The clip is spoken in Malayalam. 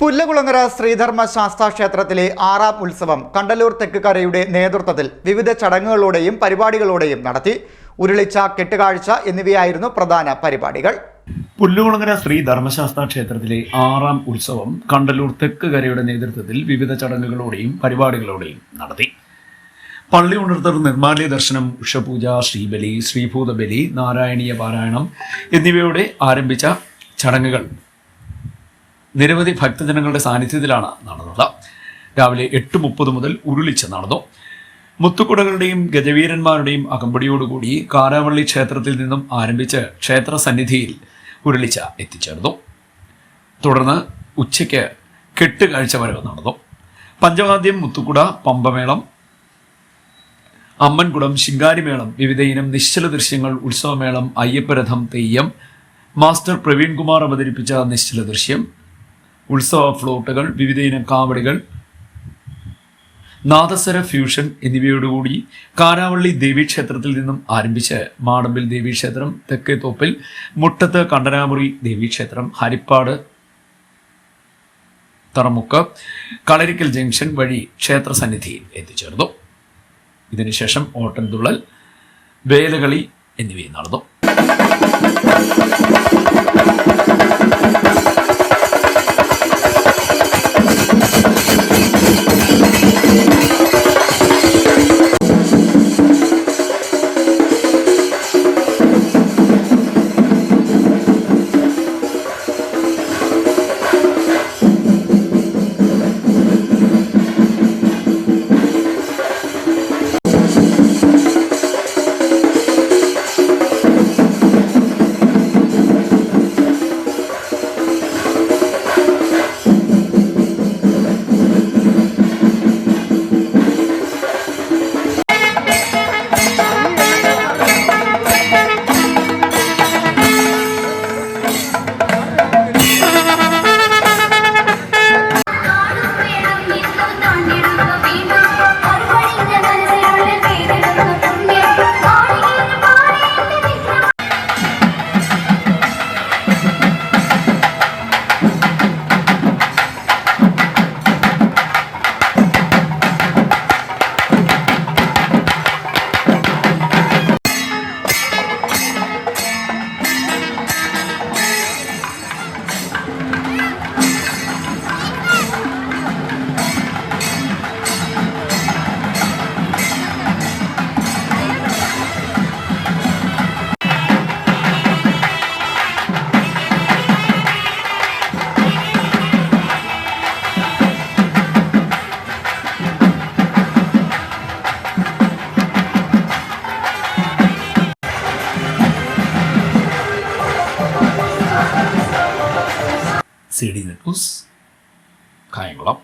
പുല്ലകുളങ്ങര ശ്രീധർമ്മ ശാസ്താ ക്ഷേത്രത്തിലെ ആറാം ഉത്സവം കണ്ടല്ലൂർ തെക്കുകരയുടെ നേതൃത്വത്തിൽ വിവിധ ചടങ്ങുകളോടെയും പരിപാടികളോടെയും നടത്തി. ഉരുളിച്ച കെട്ടുകാഴ്ച എന്നിവയായിരുന്നു പ്രധാന പരിപാടികൾ. പുല്ലുകുളങ്ങര ശ്രീ ധർമ്മശാസ്ത്ര ക്ഷേത്രത്തിലെ ആറാം ഉത്സവം കണ്ടല്ലൂർ തെക്കുകരയുടെ നേതൃത്വത്തിൽ വിവിധ ചടങ്ങുകളോടെയും പരിപാടികളോടെയും നടത്തി. പള്ളി ഉണർത്തർ നിർമ്മാല്യ ദർശനം ഉഷപൂജ ശ്രീബലി ശ്രീഭൂതബലി നാരായണീയ പാരായണം എന്നിവയോടെ ആരംഭിച്ച ചടങ്ങുകൾ. നിരവധി ഭക്തജനങ്ങളുടെ സാന്നിധ്യത്തിലാണ് നടന്നത്. രാവിലെ എട്ട് മുപ്പത് മുതൽ ഉരുളിച്ച് നടന്നു. മുത്തുകുടകളുടെയും ഗജവീരന്മാരുടെയും അകമ്പടിയോടുകൂടി കാരാവള്ളി ക്ഷേത്രത്തിൽ നിന്നും ആരംഭിച്ച് ക്ഷേത്ര സന്നിധിയിൽ ഉരുളിച്ച എത്തിച്ചേർന്നു. തുടർന്ന് ഉച്ചയ്ക്ക് കെട്ടുകാഴ്ച വരവ് നടന്നു. പഞ്ചവാദ്യം മുത്തുകുട പമ്പമേളം അമ്മൻകുടം ശിങ്കാരിമേളം വിവിധ ഇനം നിശ്ചല ദൃശ്യങ്ങൾ ഉത്സവമേളം അയ്യപ്പരഥം തെയ്യം മാസ്റ്റർ പ്രവീൺകുമാർ അവതരിപ്പിച്ച നിശ്ചല ദൃശ്യം ഉത്സവ ഫ്ലോട്ടുകൾ വിവിധ ഇനം കാവടികൾ നാദസ്വര ഫ്യൂഷൻ എന്നിവയോടുകൂടി കാരാവള്ളി ദേവീക്ഷേത്രത്തിൽ നിന്നും ആരംഭിച്ച് മാടമ്പിൽ ദേവീക്ഷേത്രം തെക്കേത്തോപ്പിൽ മുട്ടത്ത് കണ്ടനാമുറി ദേവീക്ഷേത്രം ഹരിപ്പാട് തറമുക്ക് കളരിക്കൽ ജംഗ്ഷൻ വഴി ക്ഷേത്ര സന്നിധിയിൽ എത്തിച്ചേർന്നു. ഇതിനുശേഷം ഓട്ടൻതുള്ളൽ വേലകളി എന്നിവയും നടന്നു. C D news Kayamkulam.